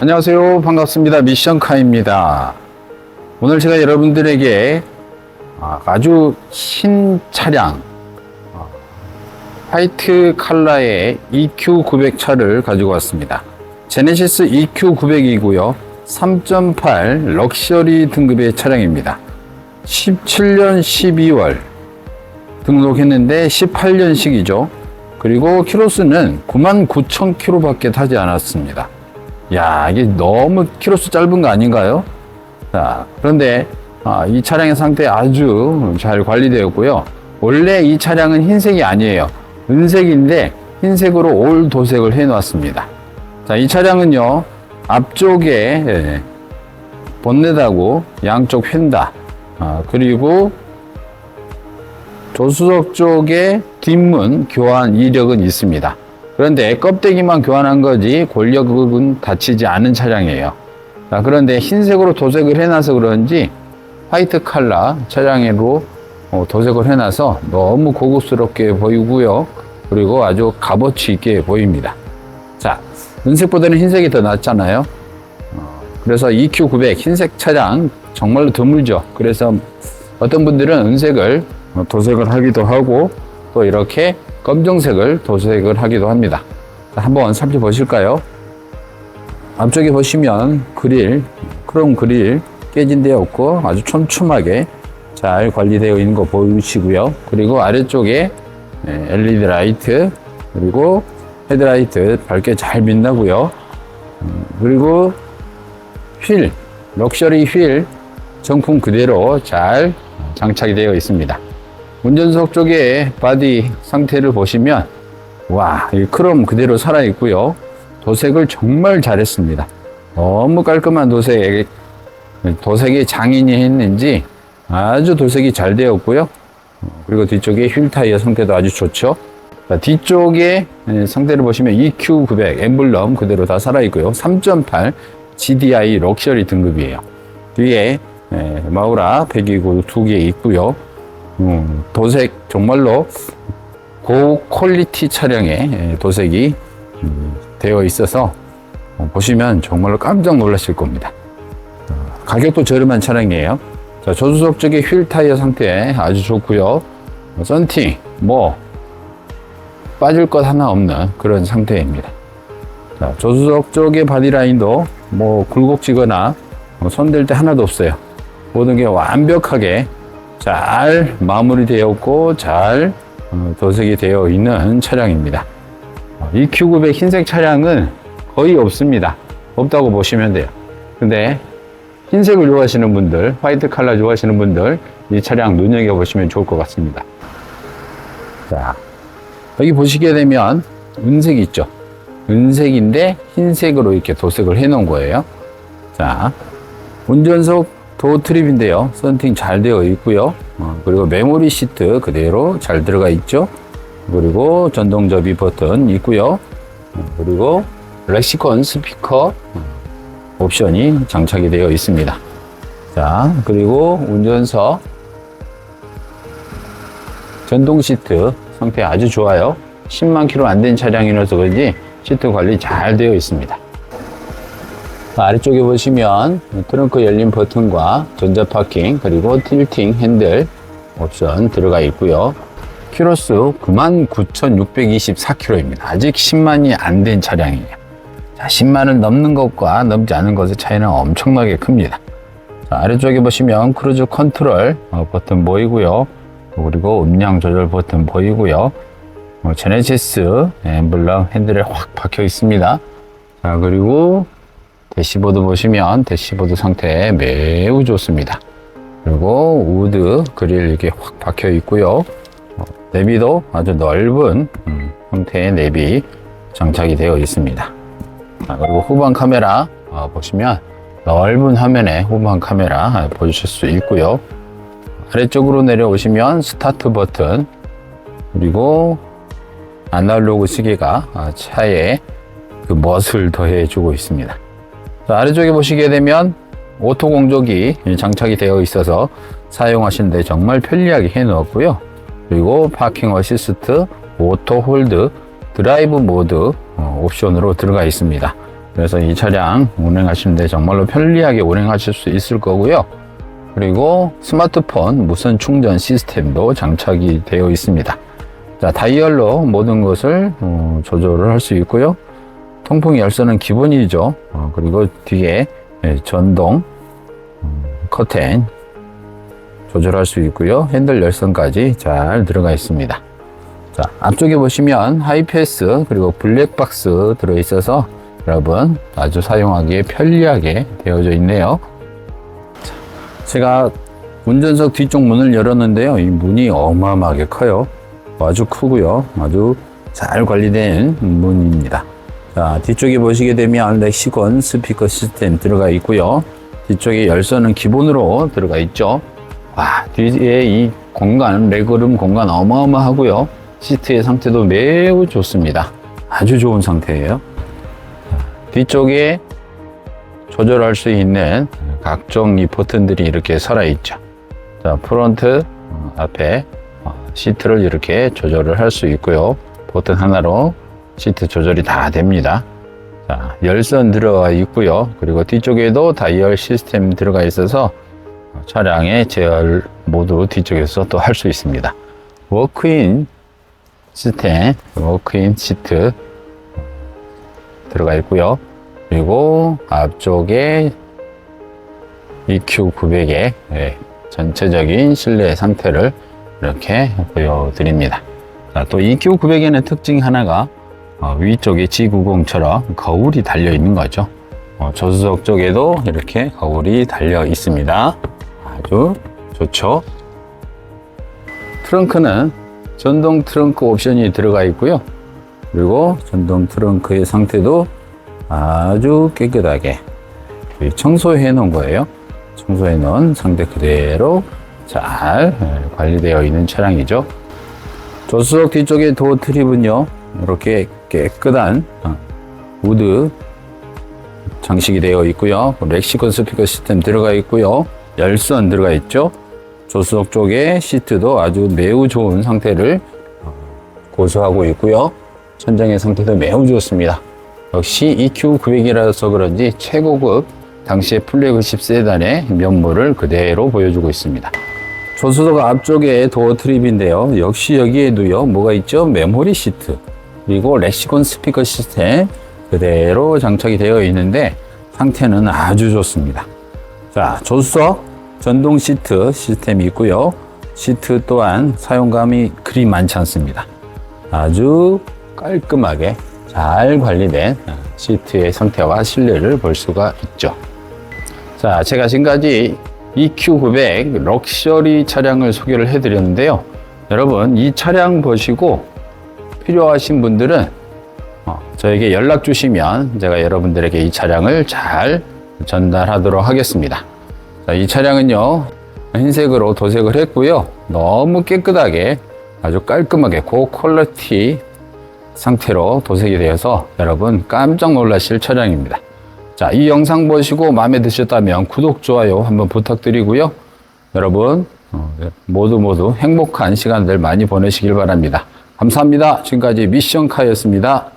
안녕하세요. 반갑습니다. 미션카입니다. 오늘 제가 여러분들에게 아, 아주 신 차량, 어, 화이트 컬러의 EQ900 차를 가지고 왔습니다. 제네시스 EQ900이고요. 3.8 럭셔리 등급의 차량입니다. 17년 12월 등록했는데 18년식이죠. 그리고 키로수는 99,000km 밖에 타지 않았습니다. 야, 이게 너무 키로수 짧은 거 아닌가요? 자, 그런데 아, 이 차량의 상태 아주 잘 관리되었고요. 원래 이 차량은 흰색이 아니에요. 은색인데 흰색으로 올 도색을 해 놨습니다. 자, 이 차량은요. 앞쪽에 예, 본넷하고 양쪽 휀다. 아, 그리고 조수석 쪽에 뒷문 교환 이력은 있습니다. 그런데 껍데기만 교환한 거지 골격은 다치지 않은 차량이에요. 자, 그런데 흰색으로 도색을 해놔서 그런지 화이트 컬러 차량으로 어, 도색을 해놔서 너무 고급스럽게 보이고요. 그리고 아주 값어치 있게 보입니다. 자, 은색보다는 흰색이 더 낫잖아요. 어, 그래서 EQ900 흰색 차량 정말로 드물죠. 그래서 어떤 분들은 은색을 어, 도색을 하기도 하고 또 이렇게 검정색을 도색을 하기도 합니다. 자, 한번 살펴보실까요? 앞쪽에 보시면 그릴, 크롬 그릴 깨진 데 없고 아주 촘촘하게 잘 관리되어 있는 거 보이시고요. 그리고 아래쪽에 네, LED 라이트 그리고 헤드라이트 밝게 잘 빛나고요. 음, 그리고 휠, 럭셔리 휠 정품 그대로 잘 장착이 되어 있습니다. 운전석 쪽에 바디 상태를 보시면 와, 이 크롬 그대로 살아 있고요. 도색을 정말 잘했습니다. 너무 깔끔한 도색, 도색이 장인이 했는지 아주 도색이 잘 되었고요. 그리고 뒤쪽에 휠 타이어 상태도 아주 좋죠. 자, 뒤쪽에 상태를 보시면 EQ900 엠블럼 그대로 다 살아 있고요. 3.8 GDI 럭셔리 등급이에요. 뒤에 예, 마우라 배기구 두 개 있고요. 음, 도색 정말로 고퀄리티 차량의 예, 도색이 음, 되어 있어서 어, 보시면 정말로 깜짝 놀라실 겁니다. 어, 가격도 저렴한 차량이에요. 자, 조수석 쪽에 휠 타이어 상태 아주 좋고요. 어, 썬팅 뭐 빠질 것 하나 없는 그런 상태입니다. 자, 조수석 쪽의 바디라인도 뭐 굴곡지거나 뭐 손댈 때 하나도 없어요. 모든 게 완벽하게 잘 마무리되었고 잘 어, 도색이 되어 있는 차량입니다. 이 Q900 흰색 차량은 거의 없습니다. 없다고 보시면 돼요. 근데 흰색을 좋아하시는 분들, 화이트 컬러 좋아하시는 분들 이 차량 눈여겨보시면 좋을 것 같습니다. 자, 여기 보시게 되면 은색이 있죠. 은색인데 흰색으로 이렇게 도색을 해 놓은 거예요. 자, 운전석 도어 트립인데요. 썬팅 잘 되어 있고요. 어, 그리고 메모리 시트 그대로 잘 들어가 있죠. 그리고 전동 접이 버튼 있고요. 어, 그리고 렉시콘 스피커 어, 옵션이 장착이 되어 있습니다. 자, 그리고 운전석 전동 시트 상태 아주 좋아요. 10만 킬로 안 된 차량이라서 그런지 시트 관리 잘 되어 있습니다. 아래쪽에 보시면 트렁크 열림 버튼과 전자 파킹 그리고 틸팅 핸들 옵션 들어가 있고요. 키로수 99,624km입니다. 아직 10만이 안 된 차량이에요. 자, 10만을 넘는 것과 넘지 않은 것의 차이는 엄청나게 큽니다. 자, 아래쪽에 보시면 크루즈 컨트롤 어, 버튼 보이고요. 그리고 음량 조절 버튼 보이고요. 어, 제네시스 엠블럼 핸들에 확 박혀 있습니다. 자, 그리고 대시보드 보시면 대시보드 상태 매우 좋습니다. 그리고 우드 그릴 이렇게 확 박혀 있고요. 어, 내비도 아주 넓은 음, 형태의 내비 장착이 되어 있습니다. 아, 그리고 후방 카메라 어, 보시면 넓은 화면에 후방 카메라 아, 보실 수 있고요. 아래쪽으로 내려오시면 스타트 버튼 그리고 아날로그 시계가 아, 차에 그 멋을 더해주고 있습니다. 자, 아래쪽에 보시게 되면 오토 공조기 장착이 되어 있어서 사용하시는데 정말 편리하게 해 놓았고요. 그리고 파킹 어시스트, 오토 홀드, 드라이브 모드 어, 옵션으로 들어가 있습니다. 그래서 이 차량 운행하시는데 정말로 편리하게 운행하실 수 있을 거고요. 그리고 스마트폰 무선 충전 시스템도 장착이 되어 있습니다. 자, 다이얼로 모든 것을 어, 조절을 할 수 있고요. 통풍 열선은 기본이죠. 어, 그리고 뒤에 예, 전동 음, 커튼 조절할 수 있고요. 핸들 열선까지 잘 들어가 있습니다. 자, 앞쪽에 보시면 하이패스 그리고 블랙박스 들어 있어서 여러분 아주 사용하기에 편리하게 되어져 있네요. 자, 제가 운전석 뒤쪽 문을 열었는데요. 이 문이 어마어마하게 커요. 아주 크고요. 아주 잘 관리된 문입니다. 자, 뒤쪽에 보시게 되면 렉시건 스피커 시스템 들어가 있고요. 뒤쪽에 열선은 기본으로 들어가 있죠. 와, 뒤에 이 공간, 레그룸 공간 어마어마하고요. 시트의 상태도 매우 좋습니다. 아주 좋은 상태예요. 뒤쪽에 조절할 수 있는 각종 이 버튼들이 이렇게 살아있죠. 자, 프론트 어, 앞에 어, 시트를 이렇게 조절을 할 수 있고요. 버튼 하나로 시트 조절이 다 됩니다. 자, 열선 들어가 있고요. 그리고 뒤쪽에도 다이얼 시스템 들어가 있어서 차량의 제어를 모두 뒤쪽에서 또 할 수 있습니다. 워크인 시스템, 워크인 시트 들어가 있고요. 그리고 앞쪽에 EQ900의 예, 전체적인 실내 상태를 이렇게 보여드립니다. 자, 또 EQ900에는 특징 하나가 어, 위쪽에 G90처럼 거울이 달려 있는 거죠. 어, 조수석 쪽에도 이렇게 거울이 달려 있습니다. 아주 좋죠. 트렁크는 전동 트렁크 옵션이 들어가 있고요. 그리고 전동 트렁크의 상태도 아주 깨끗하게 청소해 놓은 거예요. 청소해 놓은 상태 그대로 잘 관리되어 있는 차량이죠. 조수석 뒤쪽에 도어 트립은요, 이렇게 깨끗한 어, 우드 장식이 되어 있고요. 렉시콘 스피커 시스템 들어가 있고요. 열선 들어가 있죠. 조수석 쪽에 시트도 아주 매우 좋은 상태를 어, 고수하고 있고요. 천장의 상태도 매우 좋습니다. 역시 EQ900이라서 그런지 최고급 당시의 플래그십 세단의 면모를 그대로 보여주고 있습니다. 조수석 앞쪽에 도어 트립인데요. 역시 여기에도요, 뭐가 있죠? 메모리 시트, 그리고 렉시콘 스피커 시스템 그대로 장착이 되어 있는데 상태는 아주 좋습니다. 자, 조수석 전동 시트 시스템이 있고요. 시트 또한 사용감이 그리 많지 않습니다. 아주 깔끔하게 잘 관리된 시트의 상태와 실내를 볼 수가 있죠. 자, 제가 지금까지 EQ900 럭셔리 차량을 소개를 해드렸는데요. 여러분, 이 차량 보시고 필요하신 분들은 어, 저에게 연락 주시면 제가 여러분들에게 이 차량을 잘 전달하도록 하겠습니다. 자, 이 차량은요, 흰색으로 도색을 했고요. 너무 깨끗하게 아주 깔끔하게 고퀄리티 상태로 도색이 되어서 여러분 깜짝 놀라실 차량입니다. 자, 이 영상 보시고 마음에 드셨다면 구독, 좋아요 한번 부탁드리고요. 여러분, 어, 모두 모두 행복한 시간들 많이 보내시길 바랍니다. 감사합니다. 지금까지 미션카였습니다.